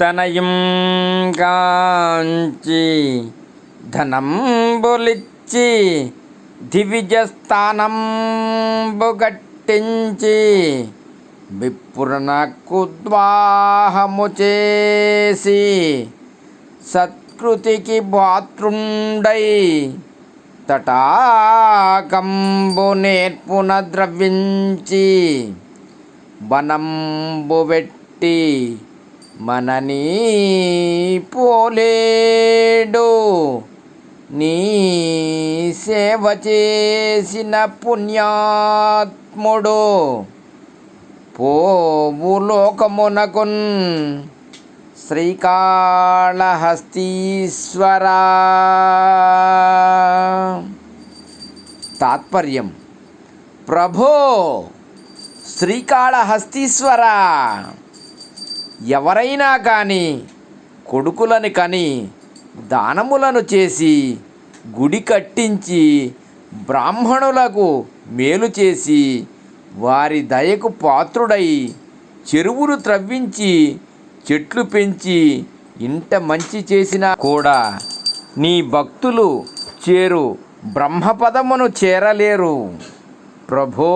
తనయం కాంచి ధనంబులిచ్చి దివిజ స్థానం బుగట్టించి విప్రునకు ద్వాహము చేసి సత్కృతికి బాత్రుండై తటాకంబు నేర్పున ద్రవించి వనంబు పెట్టి మనని పోలేడు. నీ సేవ చేసిన పుణ్యాత్ముడు పోవు లోకమునకున్ తాత్పర్యం. ప్రభో శ్రీకాళహస్తీశ్వరా. ఎవరైనా కానీ కొడుకులను కని దానములను చేసి గుడి కట్టించి బ్రాహ్మణులకు మేలు చేసి వారి దయకు పాత్రుడై చెరువులు త్రవ్వించి చెట్లు పెంచి ఇంట మంచి చేసినా కూడా నీ భక్తులు చేరు బ్రహ్మపదమును చేరలేరు. ప్రభో.